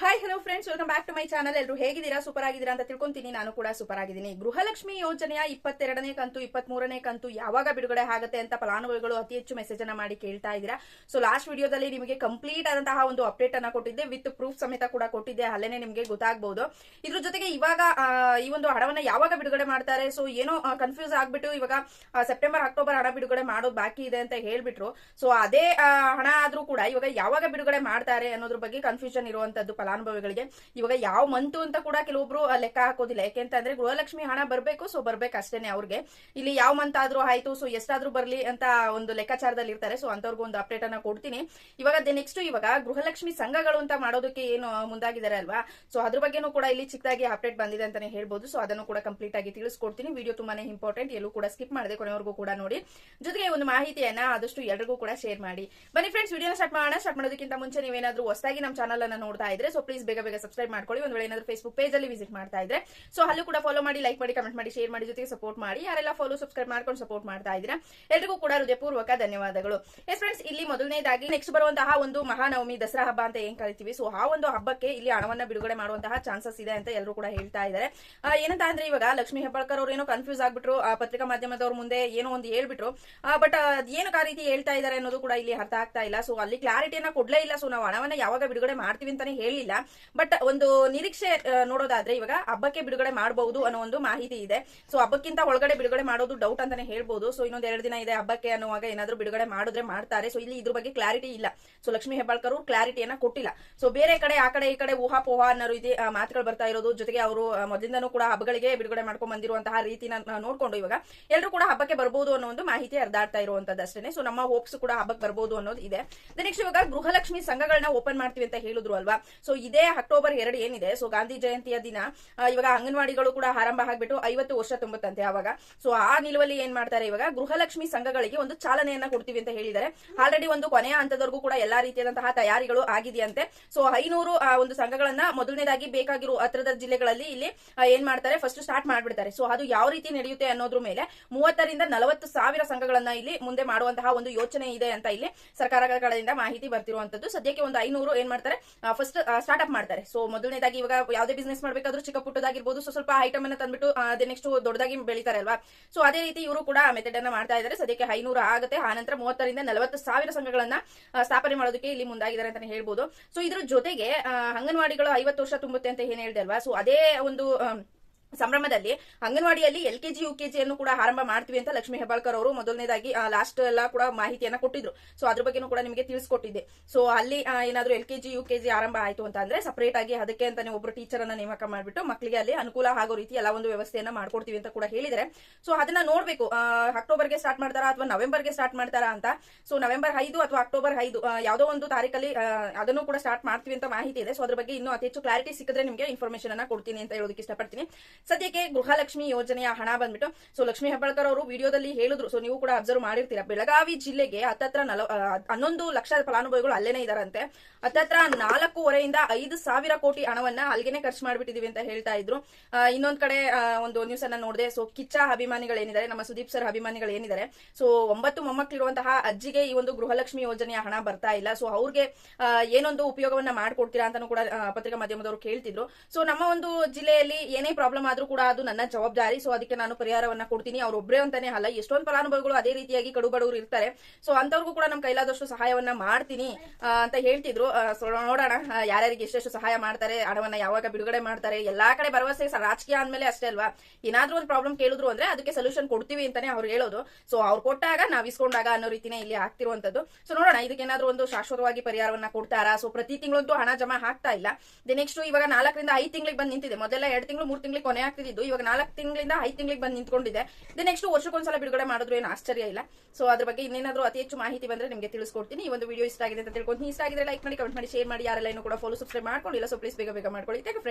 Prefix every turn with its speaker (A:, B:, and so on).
A: Hi hello friends welcome back to my channel ಎಲ್ಲರೂ ಹೇಗಿದ್ದೀರಾ? Super ಆಗಿದ್ದೀರಾ ಅಂತ ತಿಳ್ಕೊಂತೀನಿ. ನಾನು ಕೂಡ ಸೂಪರ್ ಆಗಿದ್ದೀನಿ. ಗೃಹಲಕ್ಷ್ಮಿ ಯೋಜನೆಯ ಇಪ್ಪತ್ತೆರಡನೇ ಕಂತು ಇಪ್ಪತ್ತ್ ಮೂರನೇ ಕಂತು ಯಾವಾಗ ಬಿಡುಗಡೆ ಆಗುತ್ತೆ ಅಂತ ಫಲಾನುಭವಿಗಳು ಅತಿ ಹೆಚ್ಚು ಮೆಸೇಜ್ ಅನ್ನ ಮಾಡಿ ಕೇಳ್ತಾ ಇದ್ದೀರಾ. ಸೊ ಲಾಸ್ಟ್ ವಿಡಿಯೋದಲ್ಲಿ ನಿಮಗೆ ಕಂಪ್ಲೀಟ್ ಆದಂತಹ ಒಂದು ಅಪ್ಡೇಟ್ ಅನ್ನ ಕೊಟ್ಟಿದ್ದೆ. ವಿತ್ ಪ್ರೂಫ್ ಸಮೇತ ಕೂಡ ಕೊಟ್ಟಿದ್ದೆ. ಅಲ್ಲೇನೆ ನಿಮಗೆ ಗೊತ್ತಾಗಬಹುದು ಇದ್ರ ಜೊತೆಗೆ ಇವಾಗ ಈ ಒಂದು ಹಣವನ್ನ ಯಾವಾಗ ಬಿಡುಗಡೆ ಮಾಡ್ತಾರೆ? ಸೊ ಏನೋ ಕನ್ಫ್ಯೂಸ್ ಆಗ್ಬಿಟ್ಟು ಇವಾಗ ಸೆಪ್ಟೆಂಬರ್ ಅಕ್ಟೋಬರ್ ಹಣ ಬಿಡುಗಡೆ ಮಾಡೋದು ಬಾಕಿ ಇದೆ ಅಂತ ಹೇಳ್ಬಿಟ್ರು. ಸೊ ಅದೇ ಹಣ ಆದ್ರೂ ಕೂಡ ಇವಾಗ ಯಾವಾಗ ಬಿಡುಗಡೆ ಮಾಡ್ತಾರೆ ಅನ್ನೋದ್ರ ಬಗ್ಗೆ ಕನ್ಫ್ಯೂಷನ್ ಇರುವಂತದ್ದು ಫಲಾನುಭವಿಗಳಿಗೆ. ಇವಾಗ ಯಾವ ಮಂತು ಅಂತ ಕೂಡ ಕೆಲವೊಬ್ರು ಲೆಕ್ಕ ಹಾಕೋದಿಲ್ಲ. ಯಾಕೆಂತಂದ್ರೆ ಗೃಹಲಕ್ಷ್ಮಿ ಹಣ ಬರಬೇಕು, ಸೊ ಬರ್ಬೇಕು ಅಷ್ಟೇನೆ ಅವ್ರಿಗೆ. ಇಲ್ಲಿ ಯಾವ ಮಂತ್ ಆದ್ರೂ ಆಯ್ತು, ಸೊ ಎಷ್ಟಾದ್ರೂ ಬರ್ಲಿ ಅಂತ ಒಂದು ಲೆಕ್ಕಾಚಾರದಲ್ಲಿ ಇರ್ತಾರೆ, ಸೊ ಅಂತವ್ರಿಗೂ ಒಂದು ಅಪ್ಡೇಟ್ ಅನ್ನ ಕೊಡ್ತೀನಿ. ಇವಾಗ ನೆಕ್ಸ್ಟ್ ಇವಾಗ ಗೃಹಲಕ್ಷ್ಮಿ ಸಂಘಗಳು ಅಂತ ಮಾಡೋದಕ್ಕೆ ಏನು ಮುಂದಾಗಿದ್ದಾರೆ ಅಲ್ವಾ? ಸೊ ಅದ್ರ ಬಗ್ಗೆನೂ ಕೂಡ ಇಲ್ಲಿ ಚಿಕ್ಕದಾಗಿ ಅಪ್ಡೇಟ್ ಬಂದಿದೆ ಅಂತಾನೆ ಹೇಳ್ಬೋದು. ಸೊ ಅದನ್ನು ಕೂಡ ಕಂಪ್ಲೀಟ್ ಆಗಿ ತಿಳಿಸ್ಕೊಡ್ತೀನಿ. ವಿಡಿಯೋ ತುಂಬಾನೇ ಇಂಪಾರ್ಟೆಂಟ್ ಎಲ್ಲೂ ಕೂಡ ಸ್ಕಿಪ್ ಮಾಡದೆ ಕೊನೆವರೆಗೂ ಕೂಡ ನೋಡಿ. ಜೊತೆಗೆ ಒಂದು ಮಾಹಿತಿಯನ್ನ ಆದಷ್ಟು ಎಲ್ರಿಗೂ ಕೂಡ ಶೇರ್ ಮಾಡಿ. ಬನ್ನಿ ಫ್ರೆಂಡ್ಸ್ ವಿಡಿಯೋನ ಸ್ಟಾರ್ಟ್ ಮಾಡೋಣ. ಸ್ಟಾರ್ಟ್ ಮಾಡೋದಕ್ಕಿಂತ ಮುಂಚೆ ನೀವೇನಾದ್ರೂ ಹೊಸದಾಗಿ ನಮ್ಮ ಚಾನಲ್ ಅನ್ನ ನೋಡ್ತಾ ಇದ್ರೆ ಸೊ ಪ್ಲೀಸ್ ಬೇಗ ಬೇಗ ಸಬ್ಸ್ಕ್ರೈಬ್ ಮಾಡ್ಕೊಳ್ಳಿ. ಒಂದು ವೇಳೆ ಏನಾದ್ರು ಫೇಸ್ಬುಕ್ ಅಲ್ಲಿ ವಿಸಿಟ್ ಮಾಡ್ತಾ ಇದ್ರೆ. ಸೊ ಅಲ್ಲೂ ಕೂಡ ಫಾಲೋ ಮಾಡಿ ಲೈಕ್ ಮಾಡಿ ಕಮೆಂಟ್ ಮಾಡಿ ಶೇರ್ ಮಾಡಿ ಜೊತೆಗೆ ಸಪೋರ್ಟ್ ಮಾಡಿ. ಯಾರೆಲ್ಲ ಫಾಲೋ ಸಬ್ಸ್ಕ್ರೈಬ್ ಮಾಡ್ಕೊಂಡು ಸಪೋರ್ಟ್ ಮಾಡ್ತಾ ಇದ್ದೀರಾ, ಎಲ್ರಿಗೂ ಕೂಡ ಹೃದಯಪೂರ್ವಕ ಧನ್ಯವಾದಗಳು. ಎಸ್ ಫ್ರೆಂಡ್ಸ್ ಇಲ್ಲಿ ಮೊದಲನೇದಾಗಿ ನೆಕ್ಸ್ಟ್ ಬರುವಂತಹ ಒಂದು ಮಹಾನವಮಿ ದಸರಾ ಹಬ್ಬ ಅಂತ ಏನ್ ಕರಿತೀವಿ? ಸೊ ಆ ಒಂದು ಹಬ್ಬಕ್ಕೆ ಇಲ್ಲಿ ಹಣವನ್ನ ಬಿಡುಗಡೆ ಮಾಡುವಂತಹ ಚಾನ್ಸಸ್ ಇದೆ ಅಂತ ಎಲ್ಲರೂ ಕೂಡ ಹೇಳ್ತಾ ಇದ್ದಾರೆ. ಏನಂತ ಅಂದ್ರೆ ಇವಾಗ ಲಕ್ಷ್ಮೀ ಹೆಬ್ಬಾಳ್ಕರ್ ಅವರು ಏನೋ ಕನ್ಫ್ಯೂಸ್ ಆಗ್ಬಿಟ್ರು. ಪತ್ರಿಕಾ ಮಾಧ್ಯಮದವ್ರ ಮುಂದೆ ಏನೋ ಒಂದು ಹೇಳ್ಬಿಟ್ರು. ಬಟ್ ಅದೇನು ಆ ರೀತಿ ಹೇಳ್ತಾ ಇದ್ದಾರೆ ಅನ್ನೋದು ಕೂಡ ಇಲ್ಲಿ ಅರ್ಥ ಆಗ್ತಾ ಇಲ್ಲ. ಸೊ ಅಲ್ಲಿ ಕ್ಲಾರಿಟಿಯನ್ನ ಕೊಡ್ಲೇ ಇಲ್ಲ. ಸೊ ನಾವು ಹಣವನ್ನ ಯಾವಾಗ ಬಿಡುಗಡೆ ಮಾಡ್ತೀವಿ ಅಂತಾನೆ ಹೇಳಿಲ್ಲ. ಬಟ್ ಒಂದು ನಿರೀಕ್ಷೆ ನೋಡೋದಾದ್ರೆ ಇವಾಗ ಹಬ್ಬಕ್ಕೆ ಬಿಡುಗಡೆ ಮಾಡಬಹುದು ಅನ್ನೋ ಒಂದು ಮಾಹಿತಿ ಇದೆ. ಸೊ ಹಬ್ಬಕ್ಕಿಂತ ಒಳಗಡೆ ಬಿಡುಗಡೆ ಮಾಡೋದು ಡೌಟ್ ಅಂತಾನೆ ಹೇಳ್ಬೋದು. ಸೊ ಇನ್ನೊಂದ್ ಎರಡು ದಿನ ಇದೆ ಹಬ್ಬಕ್ಕೆ ಅನ್ನುವಾಗ ಏನಾದ್ರೂ ಬಿಡುಗಡೆ ಮಾಡಿದ್ರೆ ಮಾಡ್ತಾರೆ. ಸೊ ಇಲ್ಲಿ ಇದ್ರ ಬಗ್ಗೆ ಕ್ಲಾರಿಟಿ ಇಲ್ಲ. ಸೊ ಲಕ್ಷ್ಮಿ ಹೆಬ್ಬಾಳ್ಕರ್ ಕ್ಲಾರಿಟಿ ಕ್ಲಾರಿಟಿಯನ್ನ ಕೊಟ್ಟಿಲ್ಲ. ಸೊ ಬೇರೆ ಕಡೆ, ಆ ಕಡೆ ಈ ಕಡೆ ಊಹಾ ಪೋಹ ಅನ್ನೋ ರೀತಿ ಮಾತುಗಳು ಬರ್ತಾ ಇರೋದು. ಜೊತೆಗೆ ಅವರು ಮೊದಲಿಂದನೂ ಕೂಡ ಹಬ್ಬಗಳಿಗೆ ಬಿಡುಗಡೆ ಮಾಡ್ಕೊಂಡ್ ಬಂದಿರುವಂತಹ ರೀತಿನ ನೋಡ್ಕೊಂಡು ಇವಾಗ ಎಲ್ಲರೂ ಕೂಡ ಹಬ್ಬಕ್ಕೆ ಬರ್ಬೋದು ಅನ್ನೋ ಒಂದು ಮಾಹಿತಿ ಹರಿದಾಡ್ತಾ ಇರುವಂತದ್ದು ಅಷ್ಟೇ ಸೊ ನಮ್ಮ ಹೋಪ್ಸ್ ಕೂಡ ಹಬ್ಬಕ್ಕೆ ಬರ್ಬೋದು ಅನ್ನೋದು ಇದೆ. ನೆಕ್ಸ್ಟ್ ಇವಾಗ ಗೃಹಲಕ್ಷ್ಮಿ ಸಂಘಗಳನ್ನ ಓಪನ್ ಮಾಡ್ತೀವಿ ಅಂತ ಹೇಳಿದ್ರು ಅಲ್ವಾ? ಸೊ ಇದೇ ಅಕ್ಟೋಬರ್ ಎರಡು ಏನಿದೆ ಸೊ ಗಾಂಧಿ ಜಯಂತಿಯ ದಿನ ಇವಾಗ ಅಂಗನವಾಡಿಗಳು ಕೂಡ ಆರಂಭ ಆಗ್ಬಿಟ್ಟು ಐವತ್ತು ವರ್ಷ ತುಂಬುತ್ತಂತೆ ಅವಾಗ. ಸೊ ಆ ನಿಲುವಲ್ಲಿ ಏನ್ ಮಾಡ್ತಾರೆ ಇವಾಗ, ಗೃಹಲಕ್ಷ್ಮಿ ಸಂಘಗಳಿಗೆ ಒಂದು ಚಾಲನೆಯನ್ನ ಕೊಡ್ತೀವಿ ಅಂತ ಹೇಳಿದ್ದಾರೆ. ಆಲ್ರೆಡಿ ಒಂದು ಕೊನೆಯ ಹಂತದವರೆಗೂ ಕೂಡ ಎಲ್ಲಾ ರೀತಿಯಾದಂತಹ ತಯಾರಿಗಳು ಆಗಿದೆಯಂತೆ. ಸೊ ಐನೂರು ಒಂದು ಸಂಘಗಳನ್ನ ಮೊದಲನೇದಾಗಿ ಬೇಕಾಗಿರೋ ಹತ್ರದ ಜಿಲ್ಲೆಗಳಲ್ಲಿ ಇಲ್ಲಿ ಏನ್ ಮಾಡ್ತಾರೆ ಫಸ್ಟ್ ಸ್ಟಾರ್ಟ್ ಮಾಡ್ಬಿಡ್ತಾರೆ. ಸೊ ಅದು ಯಾವ ರೀತಿ ನಡೆಯುತ್ತೆ ಅನ್ನೋದ್ರ ಮೇಲೆ ಮೂವತ್ತರಿಂದ ನಲವತ್ತು ಸಾವಿರ ಸಂಘಗಳನ್ನ ಇಲ್ಲಿ ಮುಂದೆ ಮಾಡುವಂತಹ ಒಂದು ಯೋಚನೆ ಇದೆ ಅಂತ ಇಲ್ಲಿ ಸರ್ಕಾರಗಳಿಂದ ಮಾಹಿತಿ ಬರ್ತಿರುವಂತದ್ದು. ಸದ್ಯಕ್ಕೆ ಒಂದು ಐನೂರು ಏನ್ ಮಾಡ್ತಾರೆ ಫಸ್ಟ್ ಸ್ಟಾರ್ಟ್ ಮಾಡ್ತಾರೆ. ಸೊ ಮೊದಲನೇದಾಗಿ ಇವಾಗ ಯಾವುದೇ ಬಿಸ್ನೆಸ್ ಮಾಡಬೇಕಾದ್ರೂ ಚಿಕ್ಕ ಪುಟ್ಟದಾಗಿರ್ಬೋದು. ಸೊ ಸ್ವಲ್ಪ ಐಟಮ್ ಅನ್ನ ತಂದ್ಬಿಟ್ಟು ಅದೇ ನೆಕ್ಸ್ಟ್ ದೊಡ್ಡದಾಗಿ ಬೆಳಿತಾರೆ ಅಲ್ವಾ? ಸೊ ಅದೇ ರೀತಿ ಇವರು ಕೂಡ ಮೆಥಡ್ ಅನ್ನ ಮಾಡ್ತಾ ಇದ್ದಾರೆ ಸದ್ಯಕ್ಕೆ ಐನೂರು ಆಗುತ್ತೆ. ಆ ನಂತರ ಮೂವತ್ತರಿಂದ ನಲವತ್ತು ಸಾವಿರ ಸಂಘಗಳನ್ನ ಸ್ಥಾಪನೆ ಮಾಡೋದಕ್ಕೆ ಇಲ್ಲಿ ಮುಂದಾಗಿದ್ದಾರೆ ಅಂತಾನೆ ಹೇಳ್ಬೋದು. ಸೊ ಇದ್ರ ಜೊತೆಗೆ ಅಂಗನವಾಡಿಗಳು ಐವತ್ತು ವರ್ಷ ತುಂಬುತ್ತೆ ಅಂತ ಏನ್ ಹೇಳಿದೆ ಅಲ್ವಾ? ಸೊ ಅದೇ ಒಂದು ಸಂಭ್ರಮದಲ್ಲಿ ಅಂಗನವಾಡಿಯಲ್ಲಿ ಎಲ್ ಕೆಜಿ ಯು ಕೆಜಿಯನ್ನು ಕೂಡ ಆರಂಭ ಮಾಡ್ತೀವಿ ಅಂತ ಲಕ್ಷ್ಮೀ ಹೆಬ್ಬಾಳ್ಕರ್ ಅವರು ಮೊದಲನೇದಾಗಿ ಲಾಸ್ಟ್ ಎಲ್ಲ ಕೂಡ ಮಾಹಿತಿಯನ್ನ ಕೊಟ್ಟಿದ್ರು. ಸೊ ಅದ್ರ ಬಗ್ಗೆನೂ ಕೂಡ ನಿಮಗೆ ತಿಳಿಸ್ಕೊಟ್ಟಿದ್ದೆ. ಸೊ ಅಲ್ಲಿ ಏನಾದ್ರು ಎಲ್ ಕೆಜಿ ಯು ಕೆಜಿ ಆರಂಭ ಆಯ್ತು ಅಂತ ಅಂದ್ರೆ ಸಪರೇಟ್ ಆಗಿ ಅದಕ್ಕೆ ಅಂತಾನೆ ಒಬ್ರು ಟೀಚರ್ ಅನ್ನ ನೇಮಕ ಮಾಡ್ಬಿಟ್ಟು ಮಕ್ಕಳಿಗೆ ಅಲ್ಲಿ ಅನುಕೂಲ ಆಗೋ ರೀತಿ ಎಲ್ಲ ಒಂದು ವ್ಯವಸ್ಥೆಯನ್ನ ಮಾಡ್ಕೊಡ್ತೀವಿ ಅಂತ ಕೂಡ ಹೇಳಿದ್ರೆ ಸೊ ಅದನ್ನ ನೋಡ್ಬೇಕು. ಅಕ್ಟೋಬರ್ಗೆ ಸ್ಟಾರ್ಟ್ ಮಾಡ್ತಾರಾ ಅಥವಾ ನವೆಂಬರ್ಗೆ ಸ್ಟಾರ್ಟ್ ಮಾಡ್ತಾರಾ ಅಂತ? ಸೊ ನವೆಂಬರ್ ಐದು ಅಥವಾ ಅಕ್ಟೋಬರ್ ಐದು ಯಾವುದೋ ಒಂದು ತಾರೀಕಲ್ಲಿ ಅದನ್ನು ಕೂಡ ಸ್ಟಾರ್ಟ್ ಮಾಡ್ತೀವಿ ಅಂತ ಮಾಹಿತಿ ಇದೆ. ಸೊ ಅದ್ರ ಬಗ್ಗೆ ಇನ್ನೂ ಅತಿ ಹೆಚ್ಚು ಕ್ಲಾರಿಟಿ ಸಿಕ್ಕಿದ್ರೆ ನಿಮಗೆ ಇನ್ಫಾರ್ಮೇಶನ್ ಅನ್ನ ಕೊಡ್ತೀನಿ ಅಂತ ಹೇಳೋದಕ್ಕೆ ಇಷ್ಟಪಡ್ತೀನಿ. ಸದ್ಯಕ್ಕೆ ಗೃಹಲಕ್ಷ್ಮಿ ಯೋಜನೆಯ ಹಣ ಬಂದ್ಬಿಟ್ಟು ಸೊ ಲಕ್ಷ್ಮಿ ಹೆಬ್ಬಾಳ್ಕರ್ ಅವರು ವಿಡಿಯೋದಲ್ಲಿ ಹೇಳಿದ್ರು ಸೊ ನೀವು ಕೂಡ ಅಬ್ಸರ್ವ್ ಮಾಡಿರ್ತೀರಾ. ಬೆಳಗಾವಿ ಜಿಲ್ಲೆಗೆ ಹತ್ತತ್ರ ನಲ ಹನ್ನೊಂದು ಲಕ್ಷ ಫಲಾನುಭವಿಗಳು ಅಲ್ಲೇನೆ ಇದಾರಂತೆ. ಹತ್ತತ್ರ ನಾಲ್ಕೂವರೆಯಿಂದ ಐದು ಸಾವಿರ ಕೋಟಿ ಹಣವನ್ನ ಅಲ್ಲಿಗೆ ಖರ್ಚು ಮಾಡಿಬಿಟ್ಟಿದೀವಿ ಅಂತ ಹೇಳ್ತಾ ಇದ್ರು. ಇನ್ನೊಂದ್ ಕಡೆ ಒಂದು ನ್ಯೂಸ್ ಅನ್ನ ನೋಡಿದೆ ಸೊ ಕಿಚ್ಚ ಅಭಿಮಾನಿಗಳು ಏನಿದ್ದಾರೆ ನಮ್ಮ ಸುದೀಪ್ ಸರ್ ಅಭಿಮಾನಿಗಳು ಏನಿದ್ದಾರೆ ಸೊ ಒಂಬತ್ತು ಮೊಮ್ಮಕ್ಕಳಿರುವಂತಹ ಅಜ್ಜಿಗೆ ಈ ಒಂದು ಗೃಹಲಕ್ಷ್ಮಿ ಯೋಜನೆಯ ಹಣ ಬರ್ತಾ ಇಲ್ಲ. ಸೊ ಅವ್ರಿಗೆ ಏನೊಂದು ಉಪಯೋಗವನ್ನ ಮಾಡ್ಕೊಡ್ತೀರಾ ಅಂತಾನು ಕೂಡ ಪತ್ರಿಕಾ ಮಾಧ್ಯಮದವರು ಕೇಳ್ತಿದ್ರು. ಸೊ ನಮ್ಮ ಒಂದು ಜಿಲ್ಲೆಯಲ್ಲಿ ಏನೇ ಪ್ರಾಬ್ಲಮ್ ಆದ್ರೂ ಕೂಡ ಅದು ನನ್ನ ಜವಾಬ್ದಾರಿ. ಸೊ ಅದಕ್ಕೆ ನಾನು ಪರಿಹಾರವನ್ನ ಕೊಡ್ತೀನಿ. ಅವ್ರು ಒಬ್ಬರೇ ಅಂತಾನೆ ಅಲ್ಲ, ಎಷ್ಟೊಂದು ಫಲಾನುಭವಿಗಳು ಅದೇ ರೀತಿಯಾಗಿ ಕಡು ಬಡವರು ಇರ್ತಾರೆ. ಸೊ ಅಂತವ್ರಿಗೂ ಕೂಡ ನಮ್ ಕೈಲಾದಷ್ಟು ಸಹಾಯವನ್ನ ಮಾಡ್ತೀನಿ ಅಂತ ಹೇಳ್ತಿದ್ರು. ನೋಡೋಣ ಯಾರ್ಯಾರಿಗೆ ಎಷ್ಟೆಷ್ಟು ಸಹಾಯ ಮಾಡ್ತಾರೆ, ಹಣವನ್ನ ಯಾವಾಗ ಬಿಡುಗಡೆ ಮಾಡ್ತಾರೆ, ಎಲ್ಲಾ ಕಡೆ ಭರವಸೆ ರಾಜಕೀಯ ಅಂದ್ಮೇಲೆ ಅಷ್ಟೇ ಅಲ್ವಾ? ಏನಾದ್ರೂ ಒಂದು ಪ್ರಾಬ್ಲಮ್ ಕೇಳಿದ್ರು ಅಂದ್ರೆ ಅದಕ್ಕೆ ಸೊಲ್ಯೂಷನ್ ಕೊಡ್ತೀವಿ ಅಂತಾನೆ ಅವ್ರು ಹೇಳೋದು. ಸೊ ಅವ್ರು ಕೊಟ್ಟಾಗ ನಾವ್ ಇಸ್ಕೊಂಡಾಗ ಅನ್ನೋ ರೀತಿನೇ ಇಲ್ಲಿ ಆಗ್ತಿರುವಂತದ್ದು. ಸೊ ನೋಡೋಣ ಇದಕ್ಕೆ ಏನಾದ್ರೂ ಒಂದು ಶಾಶ್ವತವಾಗಿ ಪರಿಹಾರವನ್ನ ಕೊಡ್ತಾರಾ? ಸೊ ಪ್ರತಿ ತಿಂಗಳಂತೂ ಹಣ ಜಮಾ ಆಗ್ತಾ ಇಲ್ಲ. ನೆಕ್ಸ್ಟ್ ಇವಾಗ ನಾಲ್ಕರಿಂದ ಐದು ತಿಂಗಳಿಗೆ ಬಂದು ನಿಂತಿದೆ. ಮೊದಲ ಎರಡು ತಿಂಗಳು, ಮೂರು ತಿಂಗಳಿಗೆ ಕೊನೆ ಆಗ್ತಿದ್ದು ಇವಾಗ ನಾಲ್ಕು ತಿಂಗಳಿಂದ ಐದು ತಿಂಗಳಿಗೆ ಬಂದು ನಿಂತ್ಕೊಂಡಿದೆ. ನೆಕ್ಸ್ಟ್ ವರ್ಷಕ್ಕೊಂದ್ಸಲ ಬಿಡುಗಡೆ ಮಾಡಿದ್ರು ಏನು ಆಶ್ಚರ್ಯ ಇಲ್ಲ. ಸೊ ಅದ್ರ ಬಗ್ಗೆ ಇನ್ನೇನಾದ್ರೂ ಅತಿ ಹೆಚ್ಚು ಮಾಹಿತಿ ಬಂದ್ರೆ ನಿಮಗೆ ತಿಳಿಸ್ಕೊಡ್ತೀನಿ. ಈ ಒಂದು ವಿಡಿಯೋ ಇಷ್ಟ ಆಗಿದೆ ಅಂತ ತಿಳ್ಕೊಂಡು, ಇಷ್ಟ ಆಗಿದ್ರೆ ಲೈಕ್ ಮಾಡಿ ಕಮೆಂಟ್ ಮಾಡಿ ಶೇರ್ ಮಾಡಿ. ಯಾರೆಲ್ಲ ಏನು ಕೂಡ ಫಾಲೋ ಸಬ್ಸ್ಕ್ರೈಬ್ ಮಾಡ್ಕೊಂಡಿಲ್ಲ ಸೊ ಪ್ಲೀಸ್ ಬೇಗ ಬೇಗ ಮಾಡ್ಕೊಳ್ಳಿ. ಫ್ರೆಂಡ್